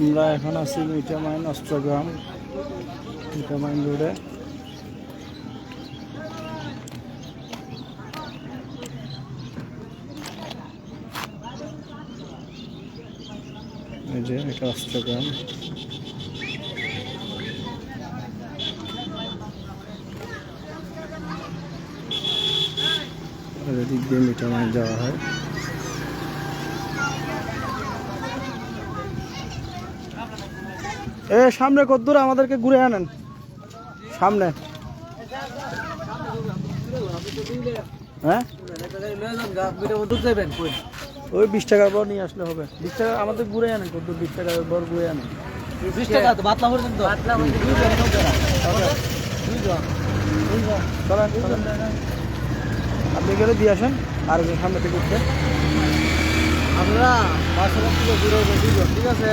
আমরা এখন আছি মিঠামাইন অস্ট্রগ্রাম মিঠামাইন রোডে। এই যে এটা অস্ট্রগ্রাম আর এদিক দিয়ে মিঠামাইন যাওয়া হয়। এ সামনে কদ্দূর আমাদেরকে ঘুরে আনেন। সামনে। হ্যাঁ? ওই বিশ টাকার বর নিয়ে আসলে হবে। বিশ টাকা আমাদের ঘুরে আনেন কদ্দূর বিশ টাকার বর ঘুরে আনেন। গেলে দিয়ে আসেন আর সামনে থেকে উঠতে আমরা বাসা ঠিক আছে?